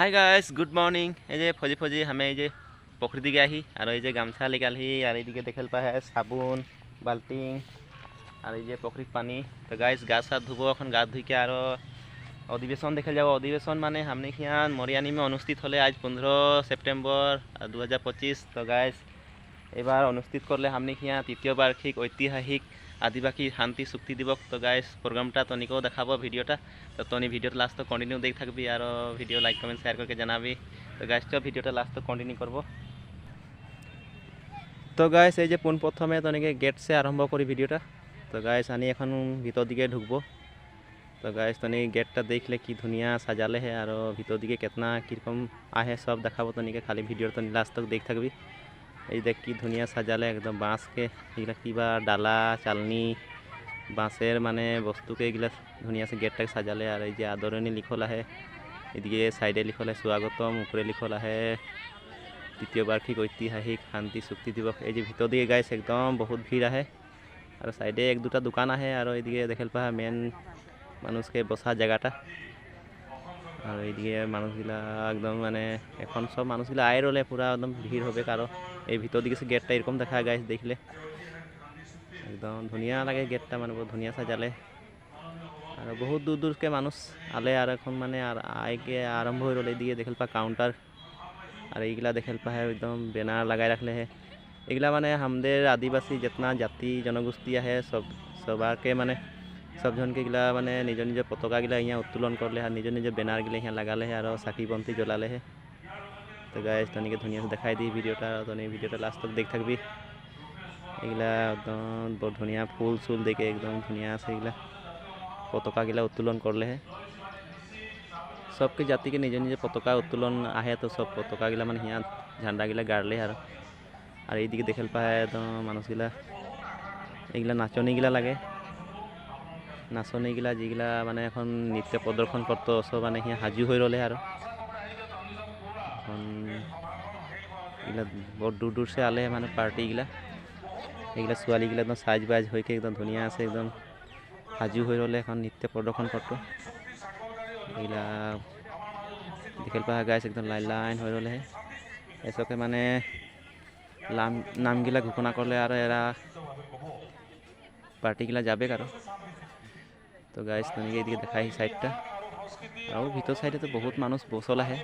Hi guys good morning এই যে fuzzy fuzzy আমি এই যে প্ৰকৃতিকে আহি আৰু এই যে গামছা লিগালহি আৰু এইদিকে দেখিল পাই চাবোন বাল্টিং আৰু এই যে প্ৰকৃতিক পানী। তো গাইজ গা চা ধুব এখন গা ধুইকে আৰু অধিৱেশন দেখিলে যাব। অধিৱেশন মানে আমনি সিয়ান মৰিয়ানিমে অনুষ্ঠিত হ'লে আজি পোন্ধৰ ছেপ্টেম্বৰ দুহেজাৰ পঁচিছ। তো গাইজ এইবাৰ অনুষ্ঠিত কৰিলে আমনি সিয়া তৃতীয় বাৰ্ষিক ঐতিহাসিক আদিবাসী শান্তি চুক্তি দিবস তো গাইজ প্রোগ্রামটা তনিকেও দেখাব ভিডিওটা তো তনি ভিডিওটা লাস্ট কন্টিনিউ দেখি থাকবি আর ভিডিও লাইক কমেন্ট শেয়ার করে জানাবি তো গাইজ তো ভিডিওটা লাস্ট কন্টিনিউ করব তো গাইজ এই যে পোন প্রথমে তনিকে গেট সে আরম্ভ করি ভিডিওটা তো গাইজ আনি এখন ভিতর দিকে ঢুকবো তো গাইজ তনি গেটটা দেখলে কি ধুনিয়া সাজালে হে আর ভিতর দিকে কেতনা কীরকম আহে সব দেখাবো তনিকে খালি ভিডিওর তনি লাস্ট তক দেখ থাকবি এই দেখ কি ধুনিয়া সাজালে একদম বাঁশকে, এগুলা কিবা ডালা, চালনি, বাঁশের মানে বস্তুকে এগুলা ধুনীয়াছে গেটটাকে সাজালে। আর এই যে আদরণী লিখল আহে, এদিকে সাইডে লিখল আহে স্বাগতম, উপরে লিখল আহে তৃতীয় বার্ষিক ঐতিহাসিক শান্তি চুক্তি দিবস এই যে ভিতর দিকে গাইছে একদম বহুত ভিড় আহে। আর সাইডে এক দুটা দোকান আহে আর এদিকে দেখেল পা মেন মানুষকে বসা জায়গাটা আর এইদিকে মানুষগুলা একদম মানে এখন সব মানুষগুলা আয় রলে পুরা একদম ভিড় হবে কারও এই ভিতর দিকে গেটটা এরকম দেখা গাইছে দেখলে। একদম ধুনীয়া লাগে গেটটা মানে বহুত ধুনীয়া সাজালে আৰু বহুত দূৰ দূৰকে মানুষ আলে আর এখন মানে আর আইকে আরম্ভ হয়ে রল এইদিকে দেখেল পা কাউন্টার আর এইগুলা দেখেল পা হে একদম বেনার লাগাই রাখলে হে। এগুলা মানে আমাদের আদিবাসী যেতনা জাতি জনগোষ্ঠী আহে সব সবাকে মানে সবজনকে গিলা মানে নিজৰ নিজৰ পতাকাগিলা ইয়াত উত্তোলন কৰিলে আৰু নিজৰ নিজৰ বেনাৰগিলা ইয়াত লগালেহে আৰু চাকি বন্তি জ্বলালেহে তো গাইজ তেনেকৈ ধুনীয়াকৈ দেখাই দি ভিডিঅ'টা আৰু তনি ভিডিঅ'টা লাষ্টত দেখি থাকবি। এইগিলা একদম বৰ ধুনীয়া ফুল চুল দেখে একদম ধুনীয়া আছে এইগিলা। পতাকাগিলা উত্তোলন কৰিলেহে। সবকে জাতিকে নিজৰ নিজৰ পতাকা উত্তোলন আহে তো সব পতাকাগিলা মানে সিয়াত ঝাণ্ডাগিলা গাড়লে আৰু। আৰু এইদিকে দেখিল পায় একদম মানুহগিলা। এইগিলা নাচনীগিলা লাগে। নাচনীগিলা যিগিলা মানে এখন নৃত্য প্ৰদৰ্শন কৰতো চব মানে সিয়া সাজু হৈ ৰ'লে আৰু এখন এইগিলা বৰ দূৰ দূৰ চে আলে মানে পাৰ্টিগিলা এইগিলা ছোৱালীগিলা একদম চাইজ বাইজ হৈকে একদম ধুনীয়া আছে একদম সাজু হৈ ৰ'লে এখন নৃত্য প্ৰদৰ্শন কৰতো এইগিলা দেখিল পা গাইছ একদম লাইন লাইন হৈ ৰ'লেহে এচকে মানে নাম নামগিলা ঘোষণা কৰলে আৰ এৰা পাৰ্টিগুলা যাবে কাৰো তো গাইজ তেনেকে এদিকে দেখাই সাইডটা আৰু ভিতৰ চাইডে তো বহুত মানুহ বচল আহে।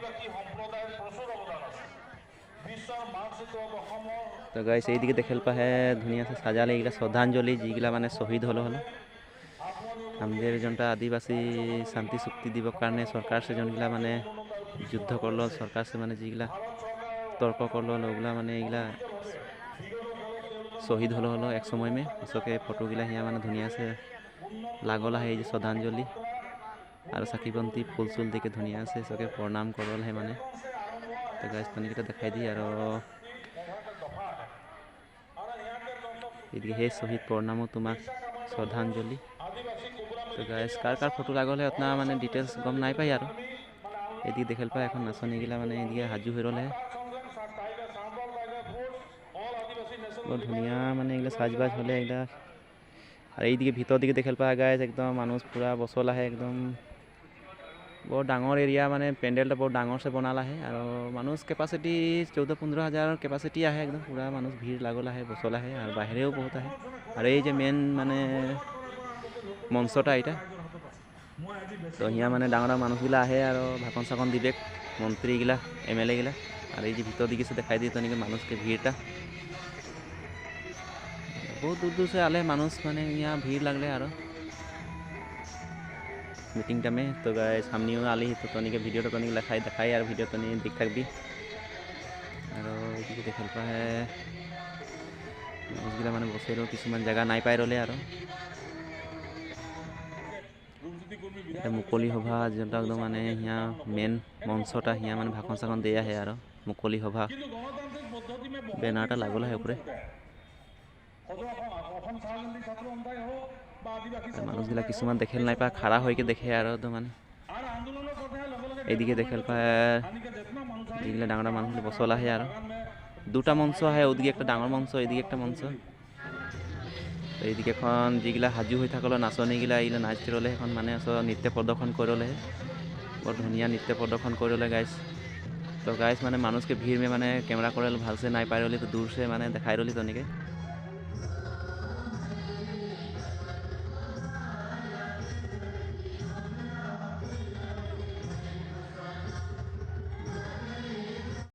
তো গাইজ এইদিকে দেখিল পাহে ধুনীয়াছে সাজালে এইগিলা শ্রদ্ধাঞ্জলি যিগিলা মানে শহীদ হলো হলো। আমাদের যোনটা আদিবাসী শান্তি চুক্তি দিবৰ কাৰণে চৰকাৰ সে যোনগিলা মানে যুদ্ধ করলো সরকার সে মানে যিগিলা তর্ক করলো ওগুলা মানে এইগুলা শহীদ হলো হলো এক সময় মে। সবকে ফটোগিলা হিয়া মানে ধুনীয়া আছে লাগল আহে এই যে শ্ৰদ্ধাঞ্জলি আৰু চাকি বন্তি ফুল চুল দিকে ধুনীয়া আছে চবে প্ৰণাম কৰলহে মানে। তো গাছ তেনেকেইটা দেখাই দি আৰু এদিকে সেই শ্বহীদ প্ৰণামো তোমাক শ্ৰদ্ধাঞ্জলি। তো গাছ কাৰ কাৰ ফটো লাগলে আপোনাৰ মানে ডিটেইলছ গম নাই পাই আৰু। এদিকে দেখিল পাই এখন নাচনীগিলা মানে এদিকে সাজু হৈ ৰ'লেহে বৰ ধুনীয়া মানে এইগিলা সাজ বাজ হ'লে এইগিলা। আর এইদিকে ভিতর দিকে দেখাল পাওয়া গাছ একদম মানুষ পুরা বসল আহে একদম। বৰ ডাঙৰ এৰিয়া মানে পেণ্ডেলটো বৰ ডাঙৰছে বনাল আহে আৰু মানুহ কেপাচিটি চৌধ পোন্ধৰ হাজাৰৰ কেপাচিটি আহে একদম পূৰা মানুহ ভিৰ লাগল আহে বচল আহে আৰু বাহিৰেও বহুত আহে। আৰু এই যে মেইন মানে মঞ্চটা আইতা তো হিয়া মানে ডাঙৰ ডাঙৰ মানুহগিলা আহে আৰু ভাকন চাকন দিবে মন্ত্ৰীগিলা এম এল এগিলা। আৰু এই যে ভিতৰ দিগিছে দেখাই দিয়ে তেনেকৈ মানুহকে ভিৰটা। বহুত দূৰ দূৰ চাই আলে মানুহ মানে ইয়াৰ ভিৰ লাগিলে আৰু। भीड़ लगले आरो মিটিং টাইমে তো গাই সামনেও আলি তো তনিকে ভিডিওটা তনিক লেখাই দেখাই আর ভিডিও তনি দেখ থাকবি আৰু এইদিকে দেখাল পাহে মানুহগিলা মানে বছৰেও কিছুমান জেগা নাই পাই ৰ'লে আৰু এটা মুকলি সভা যোনটা একদম মানে সিয়া মেইন মঞ্চটা সিয়া মানে ভাষণ চাখন দিয়ে আহে আৰু মুকলি সভা বেনাৰটা লাগল আহে ওপৰে মানুহবিলাক কিছুমান দেখেল নাই পা খাৰা হৈকে দেখে আৰু মানে। এইদিকে দেখেল পা যিগিলা ডাঙৰ মানুহবিলাক বচল আহে আৰু। দুটা মঞ্চ আহে, ওদিকে একটা ডাঙৰ মঞ্চ, এইদিকে একটা মঞ্চ। এইদিকে এখন যিগিলা সাজু হৈ থাকলে, নাচনীগিলা এইগিলা নাচ ৰ'লে এখন মানে নৃত্য প্ৰদৰ্শন কৰিলে বৰ ধুনীয়া নৃত্য প্ৰদৰ্শন কৰিলে গাইছ তো গাইছ মানে মানুহকে ভিৰ মে মানে কেমেৰা কৰিলে ভালছে, নাই পাই ৰ'লি তো দূৰ মানে দেখাই ৰ'লি তেনেকৈ